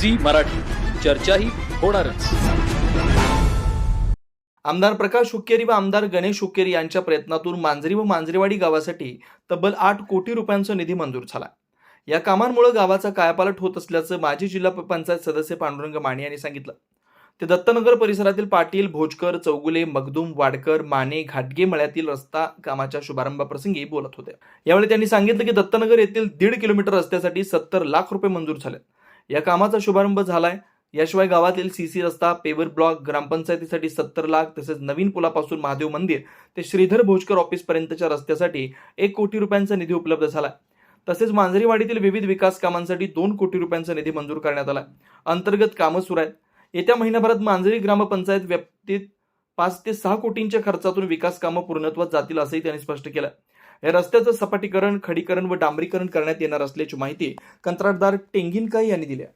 Zee Marathi. चर्चाही होणारच. आमदार प्रकाश हुक्केरी व आमदार गणेश हुक्केरी यांच्या प्रयत्नातून मांजरी व मांजरेवाडी गावासाठी तब्बल आठ कोटी रुपयांचा निधी मंजूर झाला. या कामांमुळे गावाचा कायापालट होत असल्याचं माजी जिल्हा पंचायत सदस्य पांडुरंग माने यांनी सांगितलं. ते दत्तनगर परिसरातील पाटील भोजकर चौगुले मगदूम वाडकर माने घाटगे मळ्यातील रस्ता कामाच्या शुभारंभाप्रसंगी बोलत होते. यावेळी त्यांनी सांगितलं की दत्तनगर येथील दीड किलोमीटर रस्त्यासाठी सत्तर लाख रुपये मंजूर झाले. या कामाचा शुभारंभ झालाय. याशिवाय गावातील सी सी रस्ता पेवर ब्लॉक ग्रामपंचायतीसाठी सत्तर लाख तसेच नवीन पुलापासून महादेव मंदिर ते श्रीधर भोजकर ऑफिस पर्यंतच्या रस्त्यासाठी एक कोटी रुपयांचा निधी उपलब्ध झाला तसेच मांजरीवाडीतील विविध विकास कामांसाठी दोन कोटी रुपयांचा निधी मंजूर करण्यात आला अंतर्गत कामं सुरू आहेत. येत्या महिन्याभरात मांजरी ग्रामपंचायत व्याप्तीत पाच ते सहा कोटींच्या खर्चातून विकास कामं पूर्णत्वात जातील असंही त्यांनी स्पष्ट केलं या रस्त्याचं सपाटीकरण खडीकरण व डांबरीकरण करण्यात येणार असल्याची माहिती कंत्राटदार टेंगिनकाई यांनी दिली आहे.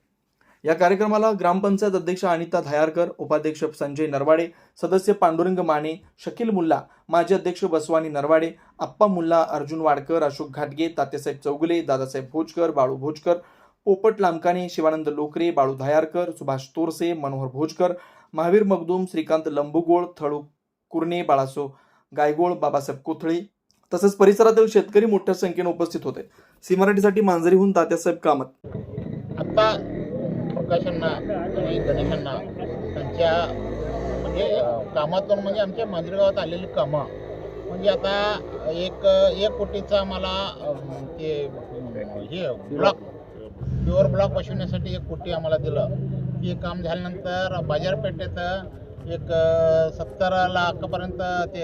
या कार्यक्रमाला ग्रामपंचायत अध्यक्ष अनिता धायारकर उपाध्यक्ष संजय नरवाडे सदस्य पांडुरंग माने शकील मुल्ला माजी अध्यक्ष बसवानी नरवाडे आप्पा मुल्ला अर्जुन वाडकर अशोक घाटगे तात्यासाहेब चौगुले दादासाहेब भोजकर बाळू भोजकर पोपट लामकाने शिवानंद लोकरे बाळू धायारकर सुभाष तोरसे मनोहर भोजकर महावीर मगदूम श्रीकांत लंबुगोळ थळू कुर्णे बाळासो गायगोळ बाबासाहेब कोथळे तसंच परिसरातील शेतकरी मोठ्या संख्येने उपस्थित होते. सी मराठीसाठी मांजरीहून तात्यासाहेब कामत. आत्ता प्रकाशांना आणि गणेशांना त्यांच्या म्हणजे कामातून म्हणजे आमच्या मंदिरगावात आलेली कामं. म्हणजे आता एक एक कोटीचा मला ते हे ब्लॉक प्युअर ब्लॉक बसवण्यासाठी एक कोटी आम्हाला दिलं. हे काम झाल्यानंतर बाजारपेठेत एक सत्तर लाखापर्यंत ते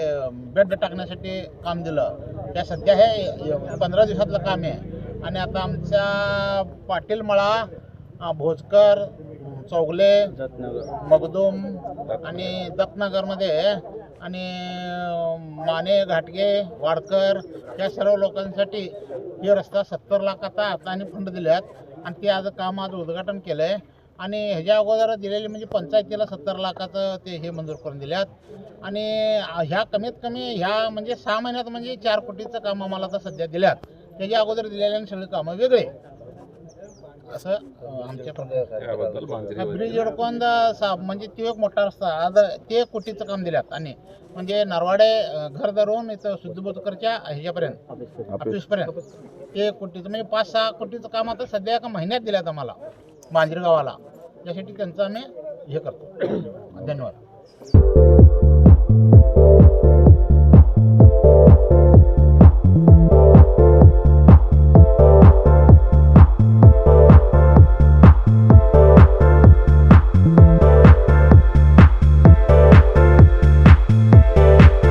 बेड टाकण्यासाठी काम दिलं. त्या सध्या हे पंधरा दिवसातलं काम आहे. आणि आता आमच्या पाटील मळा भोजकर चौगले मगदूम आणि दत्तनगरमध्ये आणि माने घाटगे वाडकर या सर्व लोकांसाठी हे रस्ता सत्तर लाखाचा हाताने फंड दिल्यात आणि ते आज काम आज उद्घाटन केलं आहे आणि ह्याच्या अगोदर दिलेले म्हणजे पंचायतीला सत्तर लाखाचं ते हे मंजूर करून दिल्यात. आणि ह्या कमीत कमी ह्या म्हणजे सहा महिन्यात म्हणजे चार कोटीचं काम आम्हाला आता सध्या दिल्यात. त्याच्या अगोदर दिलेल्या सगळी कामं वेगळे. असं आमच्या प्रकारे ब्रिज अडकून सा म्हणजे तो एक मोठा रस्ता आज ते एक कोटीचं काम दिल्यात. आणि म्हणजे नरवाडे घर धरून इथं शुद्धबोधकरच्या ह्याच्यापर्यंत ऑफिसपर्यंत ते एक कोटीचं म्हणजे पाच सहा कोटीचं काम आता सध्या एका महिन्यात दिल्यात आम्हाला मांजरी गावाला. त्यासाठी त्यांचं आम्ही हे करतो. धन्यवाद.